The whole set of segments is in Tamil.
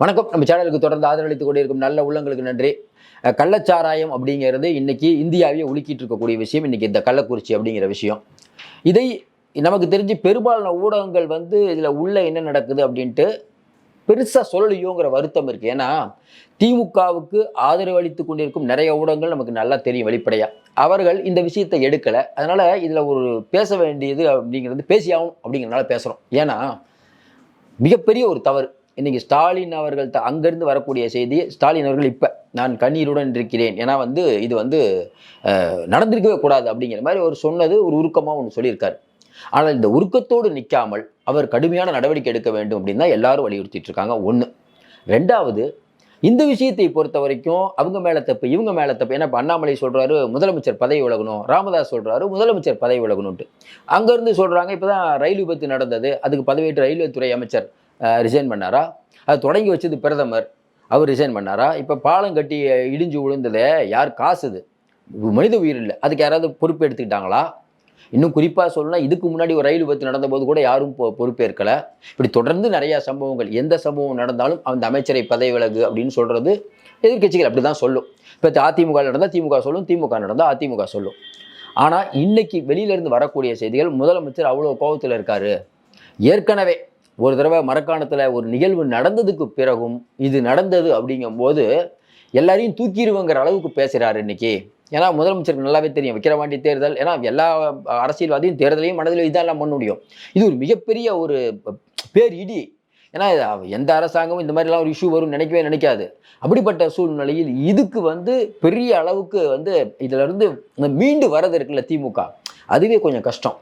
வணக்கம். நம்ம சேனலுக்கு தொடர்ந்து ஆதரவளித்துக் கொண்டிருக்கும் நல்ல உள்ளங்களுக்கு நன்றி. கள்ளச்சாராயம் அப்படிங்கிறது இன்னைக்கு இந்தியாவே உலுக்கிட்டு இருக்கக்கூடிய விஷயம். இன்னைக்கு இந்த கள்ளக்குறிச்சி அப்படிங்கிற விஷயம். இதை நமக்கு தெரிஞ்சு பெரும்பாலான ஊடகங்கள் வந்து இதில் உள்ள என்ன நடக்குது அப்படின்ட்டு பெருசாக சொல்லலையோங்கிற வருத்தம் இருக்குது ஏன்னா திமுகவுக்கு ஆதரவு அளித்து கொண்டிருக்கும் நிறைய ஊடகங்கள் நமக்கு நல்லா தெரியும் வெளிப்படையாக அவர்கள் இந்த விஷயத்தை எடுக்கலை. அதனால் இதில் ஒரு பேச வேண்டியது அப்படிங்கிறது பேசியாகும் அப்படிங்கிறனால பேசுகிறோம் ஏன்னா மிகப்பெரிய ஒரு தவறு. இன்னைக்கு ஸ்டாலின் அவர்கள் த அங்கேருந்து வரக்கூடிய செய்தி ஸ்டாலின் அவர்கள் இப்போ நான் கண்ணீருடன் இருக்கிறேன். ஏன்னா வந்து இது வந்து நடந்திருக்கவே கூடாது அப்படிங்கிற மாதிரி அவர் சொன்னது ஒரு உருக்கமாக ஒன்று சொல்லியிருக்காரு. ஆனால் இந்த உருக்கத்தோடு நிற்காமல் அவர் கடுமையான நடவடிக்கை எடுக்க வேண்டும் அப்படின்னு தான் எல்லாரும் வலியுறுத்திட்டு இருக்காங்க. ஒன்று ரெண்டாவது இந்த விஷயத்தை பொறுத்த வரைக்கும் அவங்க மேலே தப்பு இவங்க மேலே தப்பு. ஏன்னா இப்போ அண்ணாமலை சொல்கிறாரு முதலமைச்சர் பதவி விலகணும். ராமதாஸ் சொல்கிறாரு முதலமைச்சர் பதவி விலகணும்ட்டு அங்கேருந்து சொல்கிறாங்க இப்போ தான் ரயில் விபத்து நடந்தது. அதுக்கு பதவியேற்ற ரயில்வே துறை அமைச்சர் ரிசைன் பண்ணாரா? அது தொடங்கி வச்சது பிரதமர். அவர் ரிசைன் பண்ணாரா? இப்போ பாலம் கட்டி இடிஞ்சு விழுந்ததே யார் காசுது மனித உயிர் இல்லை. அதுக்கு யாராவது பொறுப்பு எடுத்துக்கிட்டாங்களா? இன்னும் குறிப்பாக சொல்லணும்னா இதுக்கு முன்னாடி ஒரு ரயில் விபத்து நடந்தபோது கூட யாரும் பொறுப்பேற்கலை இப்படி தொடர்ந்து நிறையா சம்பவங்கள் எந்த சம்பவம் நடந்தாலும் அந்த அமைச்சரை பதவி விலகு அப்படின்னு சொல்கிறது எதிர்க்கட்சிகள் அப்படி தான் சொல்லும். இப்போ அதிமுக நடந்தால் திமுக சொல்லும் திமுக நடந்தால் அதிமுக சொல்லும். ஆனால் இன்னைக்கு வெளியிலேருந்து வரக்கூடிய செய்திகள் முதலமைச்சர் அவ்வளோ கோபத்தில் இருக்காரு. ஏற்கனவே ஒரு தடவை மரக்காணத்தில் ஒரு நிகழ்வு நடந்ததுக்கு பிறகும் இது நடந்தது அப்படிங்கும்போது எல்லாரையும் தூக்கிடுவோங்கிற அளவுக்கு பேசுகிறாரு இன்னைக்கு. ஏன்னா முதலமைச்சருக்கு நல்லாவே தெரியும். விக்கிரவாண்டி தேர்தல் ஏன்னா எல்லா அரசியல்வாதியும் தேர்தலையும் மனதில் இதெல்லாம் பண்ண முடியும். இது ஒரு மிகப்பெரிய ஒரு பேர் இடி. ஏன்னா எந்த அரசாங்கமும் இந்த மாதிரிலாம் ஒரு இஷ்யூ வரும்னு நினைக்கவே நினைக்காது. அப்படிப்பட்ட சூழ்நிலையில் இதுக்கு வந்து பெரிய அளவுக்கு வந்து இதுலேருந்து இந்த மீண்டு வரது இருக்குல்ல திமுக. அதுவே கொஞ்சம் கஷ்டம்.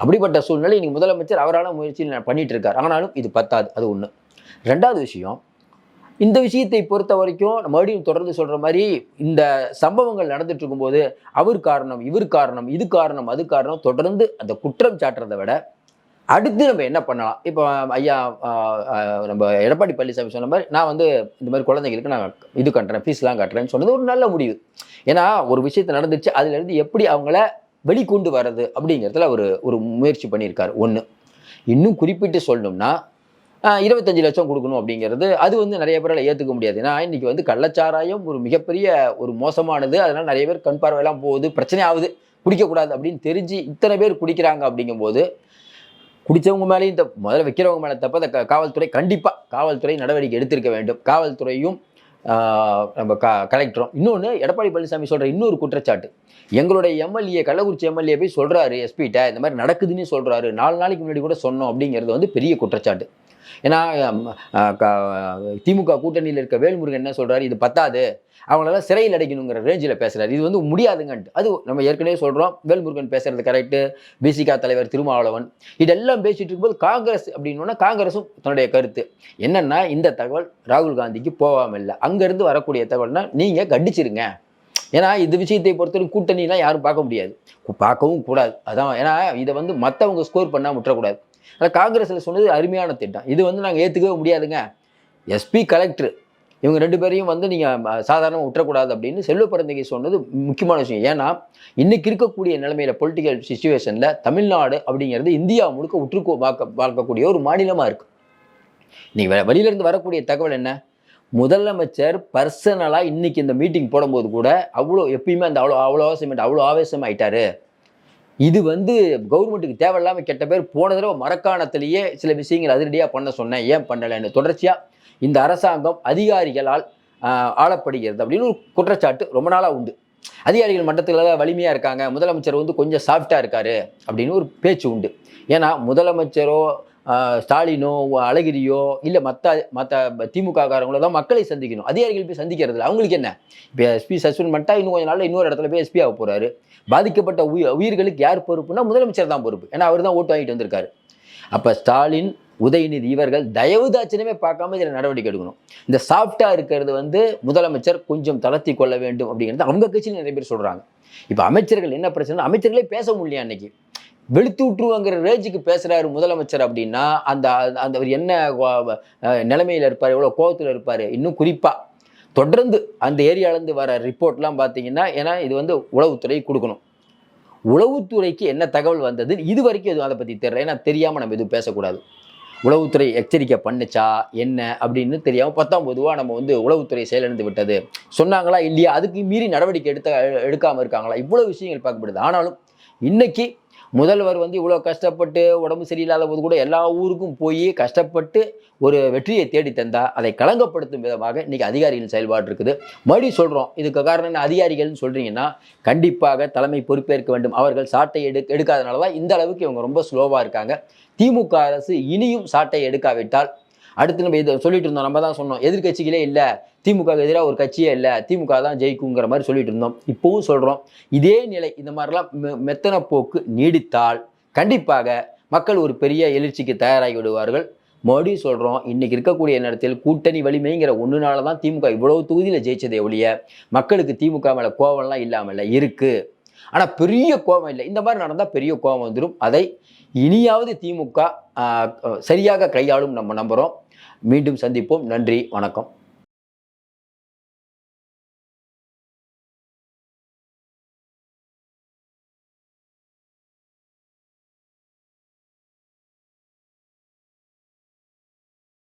அப்படிப்பட்ட சூழ்நிலை இன்னைக்கு முதலமைச்சர் அவரான முயற்சியில் பண்ணிட்டு இருக்காரு ஆனாலும் இது பத்தாது. அது ஒன்று ரெண்டாவது விஷயம் இந்த விஷயத்தை பொறுத்த வரைக்கும் மறுபடியும் தொடர்ந்து சொல்ற மாதிரி இந்த சம்பவங்கள் நடந்துட்டு இருக்கும்போது அவர் காரணம் இவர் காரணம் இது காரணம் அது காரணம் தொடர்ந்து அந்த குற்றம் சாட்டுறதை விட அடுத்து நம்ம என்ன பண்ணலாம்? இப்போ ஐயா நம்ம எடப்பாடி பழனிசாமி சொன்ன மாதிரி நான் வந்து இந்த மாதிரி குழந்தைங்களுக்கு நான் இது கட்டுறேன் ஃபீஸ்லாம் கட்டுறேன்னு சொன்னது ஒரு நல்ல முடிவு. ஏன்னா ஒரு விஷயத்த நடந்துச்சு அதுலேருந்து எப்படி அவங்கள வெளிக்கொண்டு வர்றது அப்படிங்கிறதுல அவர் ஒரு முயற்சி பண்ணியிருக்கார். ஒன்று இன்னும் குறிப்பிட்டு சொல்லணும்னா இருபத்தஞ்சு லட்சம் கொடுக்கணும் அப்படிங்கிறது அது வந்து நிறைய பேரால் ஏற்றுக்க முடியாது. ஏன்னா இன்றைக்கி வந்து கள்ளச்சாராயம் ஒரு மிகப்பெரிய ஒரு மோசமானது. அதனால் நிறைய பேர் கண் பார்வையெல்லாம் போகுது. பிரச்சனை ஆகுது. குடிக்கக்கூடாது அப்படின்னு தெரிஞ்சு இத்தனை பேர் குடிக்கிறாங்க அப்படிங்கும்போது குடித்தவங்க மேலேயும் முதல்ல வைக்கிறவங்க மேலே தப்ப க- காவல்துறை கண்டிப்பாக காவல்துறை நடவடிக்கை எடுத்திருக்க வேண்டும். காவல்துறையும் நம்ம க கலெக்டரும் இன்னொன்று எடப்பாடி பழனிசாமி சொல்கிற இன்னொரு குற்றச்சாட்டு. எங்களுடைய எம்எல்ஏ கள்ளக்குறிச்சி எம்எல்ஏ போய் சொல்கிறாரு எஸ்பிகிட்ட இந்த மாதிரி நடக்குதுன்னு சொல்கிறாரு நாலு நாளைக்கு முன்னாடி கூட சொன்னோம் அப்படிங்கிறது வந்து பெரிய குற்றச்சாட்டு. ஏன்னா க- திமுக கூட்டணியில் இருக்க வேல்முருகன் என்ன சொல்கிறாரு இது பத்தாது. அவங்களெல்லாம் சிறையில் அடைக்கணுங்கிற ரேஞ்சில் பேசுகிறார் இது வந்து முடியாதுங்கன்ட்டு. அது நம்ம ஏற்கனவே சொல்கிறோம் வேல்முருகன் பேசுறது கரெக்டு பிசிகா தலைவர் திருமாவளவன். இதெல்லாம் பேசிட்டு இருக்கும்போது காங்கிரஸ் அப்படின்னா காங்கிரஸும் தன்னுடைய கருத்து. என்னென்னா இந்த தகவல் ராகுல் காந்திக்கு போகாமல் இல்லை. அங்கேருந்து வரக்கூடிய தகவல்னால் நீங்கள் கண்டிச்சிருங்க. ஏன்னா இந்த விஷயத்தை பொறுத்தவரைக்கும் கூட்டணிலாம் யாரும் பார்க்க முடியாது. பார்க்கவும் கூடாது. அதான் ஏன்னா இதை வந்து மற்றவங்க ஸ்கோர் பண்ணால் முற்றக்கூடாது. ஆனால் காங்கிரஸில் சொன்னது அருமையான திட்டம். இது வந்து நாங்கள் ஏற்றுக்கவே முடியாதுங்க. எஸ்பி கலெக்டர் இவங்க ரெண்டு பேரையும் வந்து நீங்கள் சாதாரணமாக விட்டுறக்கூடாது அப்படின்னு செல்வ பிறந்தகை சொன்னது முக்கியமான விஷயம். ஏன்னா இன்னைக்கு இருக்கக்கூடிய நிலைமையில பொலிட்டிக்கல் சுச்சுவேஷனில் தமிழ்நாடு அப்படிங்கிறது இந்தியா முழுக்க உற்று பார்க்க பார்க்கக்கூடிய ஒரு மாநிலமாக இருக்கு. இன்னைக்கு வெளியிலேருந்து வரக்கூடிய தகவல் என்ன? முதலமைச்சர் பர்சனலாக இன்னைக்கு இந்த மீட்டிங் போடும்போது கூட அவ்வளோ எப்பயுமே அந்த அவ்வளோ அவ்வளோ அவசியம் அவ்வளோ ஆவேசம் ஆயிட்டாரு இது வந்து கவர்மெண்ட்டுக்கு தேவையில்லாமல் கெட்ட பேர் போன தடவை மரக்காணத்திலேயே சில விஷயங்கள் அதிரடியாக பண்ண சொன்னேன். ஏன் பண்ணலைன்னு தொடர்ச்சியாக இந்த அரசாங்கம் அதிகாரிகளால் ஆளப்படுகிறது அப்படின்னு ஒரு குற்றச்சாட்டு ரொம்ப நாளாக உண்டு. அதிகாரிகள் மட்டத்தில் வலிமையாக இருக்காங்க. முதலமைச்சர் வந்து கொஞ்சம் சாஃப்டாக இருக்காரு அப்படின்னு ஒரு பேச்சு உண்டு. ஏன்னா முதலமைச்சரோ ஸ்டாலினோ அழகிரியோ இல்லை மற்ற மற்ற திமுககாரங்களோ தான் மக்களை சந்திக்கணும். அதிகாரிகள் போய் சந்திக்கிறது அவங்களுக்கு என்ன? இப்போ எஸ்பி சஸ்பெண்ட் பண்ணிட்டா இன்னும் கொஞ்ச நாளில் இன்னொரு இடத்துல போய் எஸ்பி ஆக போகிறாரு பாதிக்கப்பட்ட உயிர் உயிர்களுக்கு யார் பொறுப்புனா முதலமைச்சர் தான் பொறுப்பு. ஏன்னா அவர் தான் ஓட்டு வாங்கிட்டு வந்திருக்காரு. அப்போ ஸ்டாலின் உதயநிதி இவர்கள் தயவுதாச்சனமே பார்க்காம இதில் நடவடிக்கை எடுக்கணும். இந்த சாஃப்டாக இருக்கிறது வந்து முதலமைச்சர் கொஞ்சம் தளர்த்தி கொள்ள வேண்டும் அப்படிங்கிறது அவங்க கட்சியில் நிறைய பேர் சொல்கிறாங்க இப்போ அமைச்சர்கள் என்ன பிரச்சனை அமைச்சர்களே பேச முடியல அன்னைக்கு? வெளுத்து விட்டுருவாங்கிற ரேஜுக்கு பேசுகிறாரு முதலமைச்சர் அப்படின்னா அந்த அந்த அவர் என்ன வ- இருப்பார் எவ்வளோ கோபத்தில் இருப்பார் இன்னும் குறிப்பாக தொடர்ந்து அந்த ஏரியாலேருந்து வர ரிப்போர்ட்லாம் பார்த்தீங்கன்னா ஏன்னா இது வந்து உளவுத்துறை கொடுக்கணும். உளவுத்துறைக்கு என்ன தகவல் வந்தது இது வரைக்கும் எதுவும் அதை பற்றி தெரியல. ஏன்னா தெரியாமல் நம்ம எதுவும் பேசக்கூடாது. உளவுத்துறை எச்சரிக்கை பண்ணுச்சா என்ன அப்படின்னு தெரியாமல் பத்தாம் பொதுவாக நம்ம வந்து உளவுத்துறை செயலிழந்து விட்டது. சொன்னாங்களா இல்லையா அதுக்கு மீறி நடவடிக்கை எடுத்த எடுக்காமல் இருக்காங்களா? இவ்வளோ விஷயங்கள் பார்க்கப்படுது. ஆனாலும் இன்றைக்கி முதல்வர் வந்து இவ்வளோ கஷ்டப்பட்டு உடம்பு சரியில்லாத போது கூட எல்லா ஊருக்கும் போய் கஷ்டப்பட்டு ஒரு வெற்றியை தேடி தந்தா அதை களங்கப்படுத்தும் விதமாக இன்னைக்கு அதிகாரிகள் செயல்பாடு இருக்குது. மறுபடியும் சொல்கிறோம் இதுக்கு காரணம் என்ன? அதிகாரிகள்னு சொல்கிறீங்கன்னா கண்டிப்பாக தலைமை பொறுப்பேற்க வேண்டும். அவர்கள் சாட்டை எடு எடுக்காதனால தான் இந்த அளவுக்கு இவங்க ரொம்ப ஸ்லோவாக இருக்காங்க. திமுக அரசு இனியும் சாட்டை எடுக்காவிட்டால் அடுத்து நம்ம இதை சொல்லிட்டு இருந்தோம். நம்ம தான் சொன்னோம். எதிர்க்கட்சிகளே இல்லை. திமுக எதிராக ஒரு கட்சியே இல்லை. திமுக தான் ஜெயிக்குங்கிற மாதிரி சொல்லிட்டு இருந்தோம். இப்போவும் சொல்கிறோம் இதே நிலை இந்த மாதிரிலாம் மெ- மெத்தன போக்கு நீடித்தால் கண்டிப்பாக மக்கள் ஒரு பெரிய எழுச்சிக்கு தயாராகி விடுவார்கள். மறுபடியும் சொல்கிறோம் இன்னைக்கு இருக்கக்கூடிய நேரத்தில் கூட்டணி வலிமைங்கிற ஒன்றுனால தான் திமுக இவ்வளவு தொகுதியில் ஜெயிச்சதே ஒழிய மக்களுக்கு திமுக மேலே கோவம்லாம் இல்லாமல் இருக்குது ஆனால் பெரிய கோபம் இல்லை. இந்த மாதிரி நடந்தால் பெரிய கோபம் வந்துடும் அதை இனியாவது திமுக சரியாக கையாளும் நம்ம நம்புகிறோம் மீண்டும் சந்திப்போம். நன்றி வணக்கம்.